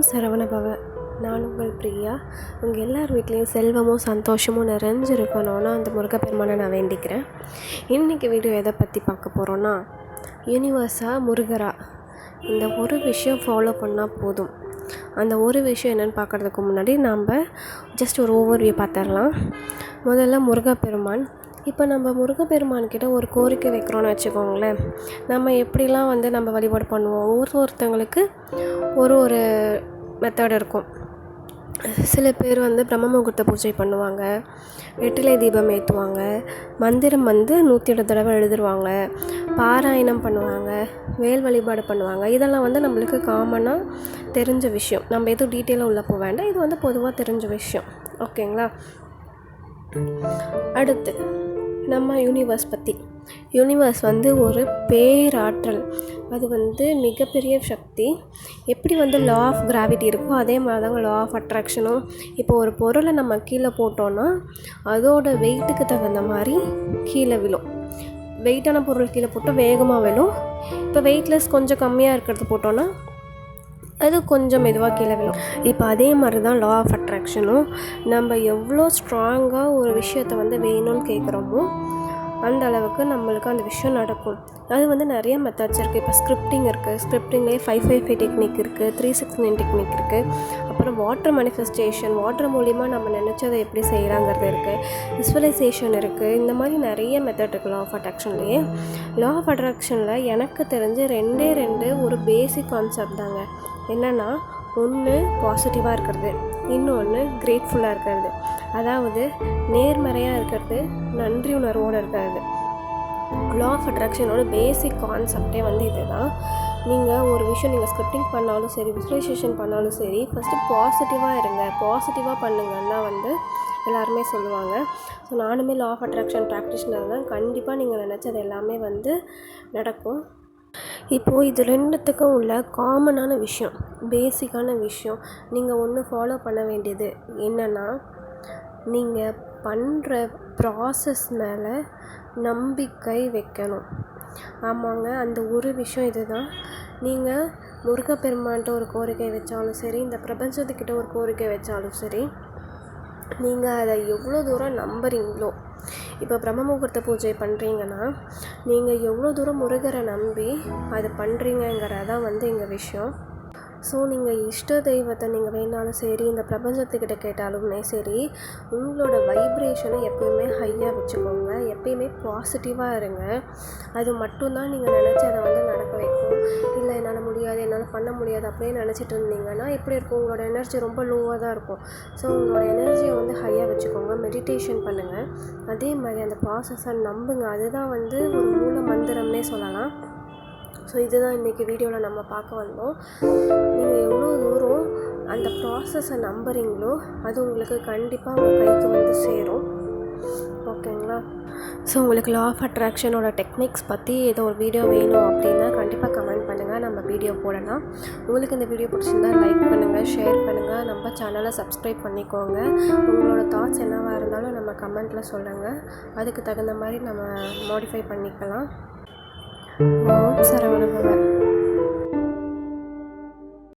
ஓம் சரவணபவ நான் உங்கள் பிரியா. உங்கள் எல்லார் வீட்லேயும் செல்வமும் சந்தோஷமும் நிறைஞ்சிருக்கணும்னு அந்த முருகப்பெருமானை நான் வேண்டிக்கிறேன். இன்றைக்கி வீடியோ எதை பற்றி பார்க்க போகிறோன்னா யூனிவர்ஸாக முருகரா. இந்த ஒரு விஷயம் ஃபாலோ பண்ணால் போதும். அந்த ஒரு விஷயம் என்னென்னு பார்க்குறதுக்கு முன்னாடி நாம் ஜஸ்ட் ஒரு ஓவர்வியூ பார்த்துடலாம். முதல்ல முருகப்பெருமான் இப்போ நம்ம முருகப்பெருமான்கிட்ட ஒரு கோரிக்கை வைக்கிறோன்னு வச்சுக்கோங்களேன். நம்ம எப்படிலாம் வந்து நம்ம வழிபாடு பண்ணுவோம்? ஒரு ஒருத்தவங்களுக்கு ஒரு ஒரு மெத்தட் இருக்கும். சில பேர் வந்து பிரம்ம முகூர்த்த பூஜை பண்ணுவாங்க. வெற்றிலை தீபம் ஏற்றுவாங்க மந்திரம் வந்து நூற்றி எட்டு தடவை எழுதுருவாங்க பாராயணம் பண்ணுவாங்க. வேல் வழிபாடு பண்ணுவாங்க. இதெல்லாம் வந்து நம்மளுக்கு காமனாக தெரிஞ்ச விஷயம். நம்ம எதுவும் டீட்டெயிலாக உள்ளே போக வேண்டாம். இது வந்து பொதுவாக தெரிஞ்ச விஷயம். ஓகேங்களா அடுத்து நம்ம யூனிவர்ஸ் பற்றி யூனிவர்ஸ் வந்து ஒரு பேராற்றல். அது வந்து மிகப்பெரிய சக்தி. எப்படி வந்து லா ஆஃப் கிராவிட்டி இருக்கோ அதே மாதிரி தாங்க லா ஆஃப் அட்ராக்ஷனும் இப்போ ஒரு பொருளை நம்ம கீழே போட்டோன்னா அதோட வெயிட்டுக்கு தகுந்த மாதிரி கீழே விழும். வெயிட்டான பொருள் கீழே போட்டால் வேகமாக விழும். இப்போ வெயிட்லெஸ் கொஞ்சம் கம்மியாக இருக்கிறது போட்டோன்னா அது கொஞ்சம் மெதுவாக கீழே விழும். இப்போ அதே மாதிரி தான் லா ஆஃப் அட்ராக்ஷனும் நம்ம எவ்வளோ ஸ்ட்ராங்காக ஒரு விஷயத்தை வந்து வேணும்னு கேட்குறோமோ அந்த அளவுக்கு நம்மளுக்கு அந்த விஷயம் நடக்கும். அது வந்து நிறைய மெத்தட்ஸ் இருக்குது இப்போ ஸ்கிரிப்டிங் இருக்குது ஸ்கிரிப்டிங்லேயே ஃபைவ் ஃபைவ் ஃபைவ் டெக்னிக் இருக்குது த்ரீ சிக்ஸ் நைன் டெக்னிக் இருக்குது அப்புறம் வாட்டர் மேனிஃபெஸ்டேஷன் வாட்டர் மூலிமா நம்ம நினச்சதை எப்படி செய்கிறாங்கிறது இருக்குது விஸ்வலைசேஷன் இருக்குது இந்த மாதிரி நிறைய மெத்தட் இருக்குது லா ஆஃப் அட்ராக்ஷன்லேயே லா. ஆஃப் அட்ராக்ஷனில் எனக்கு தெரிஞ்சு ரெண்டே ரெண்டு ஒரு பேசிக் கான்செப்ட் தாங்க. என்னென்னா ஒன்று பாசிட்டிவாக இருக்கிறது இன்னொன்று கிரேட்ஃபுல்லாக இருக்கிறது. அதாவது நேர்மறையாக இருக்கிறது நன்றி உணர்வோடு இருக்கிறது. லா ஆஃப் அட்ராக்ஷனோட பேசிக் கான்செப்டே வந்து இது தான் நீங்கள் ஒரு விஷயம் நீங்கள் ஸ்கிரிப்டிங் பண்ணாலும் சரி விசுவலைசேஷன் பண்ணாலும் சரி ஃபஸ்ட்டு பாசிட்டிவாக இருங்க. பாசிட்டிவாக பண்ணுங்கன்னா வந்து எல்லாருமே சொல்லுவாங்க. ஸோ நானுமே லா ஆஃப் அட்ராக்ஷன் ப்ராக்டிஷனர் தான். கண்டிப்பாக நீங்கள் நினச்சது எல்லாமே வந்து நடக்கும். இப்போது இது ரெண்டுத்துக்கும் உள்ள காமனான விஷயம் பேசிக்கான விஷயம். நீங்கள் ஒன்று ஃபாலோ பண்ண வேண்டியது என்னென்னா நீங்கள் பண்ணுற ப்ராசஸ் மேலே நம்பிக்கை வைக்கணும். ஆமாங்க அந்த ஒரு விஷயம் இது தான் நீங்கள் முருகப்பெருமான்கிட்ட ஒரு கோரிக்கை வச்சாலும் சரி இந்த பிரபஞ்சத்துக்கிட்ட ஒரு கோரிக்கை வச்சாலும் சரி நீங்கள் அதை எவ்வளோ தூரம் நம்புறீங்களோ இப்போ பிரம்ம முகூர்த்த பூஜை பண்ணுறீங்கன்னா நீங்கள் எவ்வளோ தூரம் முருகரை நம்பி அதை பண்ணுறீங்கங்கிறதான் வந்து எங்கள் விஷயம். ஸோ நீங்கள் இஷ்ட தெய்வத்தை நீங்கள் வேணாலும் சரி இந்த பிரபஞ்சத்துக்கிட்ட கேட்டாலுமே சரி உங்களோட வைப்ரேஷனை எப்பயுமே ஹையாக வச்சுக்கோங்க. எப்பயுமே பாசிட்டிவாக இருங்க. அது மட்டும்தான் நீங்கள் நினச்சி அதை வந்து நடக்க வைக்கும். இல்லை என்னால் முடியாது என்னால் பண்ண முடியாது அப்படியே நினச்சிட்டு இருந்தீங்கன்னா எப்படி இருக்கும்? உங்களோட எனர்ஜி ரொம்ப லோவாக தான் இருக்கும். ஸோ உங்களோட எனர்ஜியை வந்து ஹையாக வச்சுக்கோங்க. மெடிடேஷன் பண்ணுங்கள் அதே மாதிரி அந்த ப்ராசஸை நம்புங்க. அதுதான் வந்து ஒரு மூல மந்திரம்னே சொல்லலாம். ஸோ இதுதான் இன்றைக்கி வீடியோவில் நம்ம பார்க்க வந்தோம். நீங்கள் எவ்வளோ தூரம் அந்த ப்ராசஸை நம்புறீங்களோ அது உங்களுக்கு கண்டிப்பாக உங்கள் கைக்கு வந்து சேரும். ஓகேங்களா? ஸோ உங்களுக்கு லா ஆஃப் அட்ராக்ஷனோட டெக்னிக்ஸ் பற்றி ஏதோ ஒரு வீடியோ வேணும் அப்படின்னா கண்டிப்பாக கமெண்ட் பண்ணுங்கள் நம்ம வீடியோ போடலாம். உங்களுக்கு இந்த வீடியோ பிடிச்சிருந்தா லைக் பண்ணுங்கள் ஷேர் பண்ணுங்கள் நம்ம சேனலை சப்ஸ்கிரைப் பண்ணிக்கோங்க. உங்களோட தாட்ஸ் என்னவாக இருந்தாலும் நம்ம கமெண்ட்டில் சொல்லுங்கள் அதுக்கு தகுந்த மாதிரி நம்ம மாடிஃபை பண்ணிக்கலாம். ஓம் சரவணபவ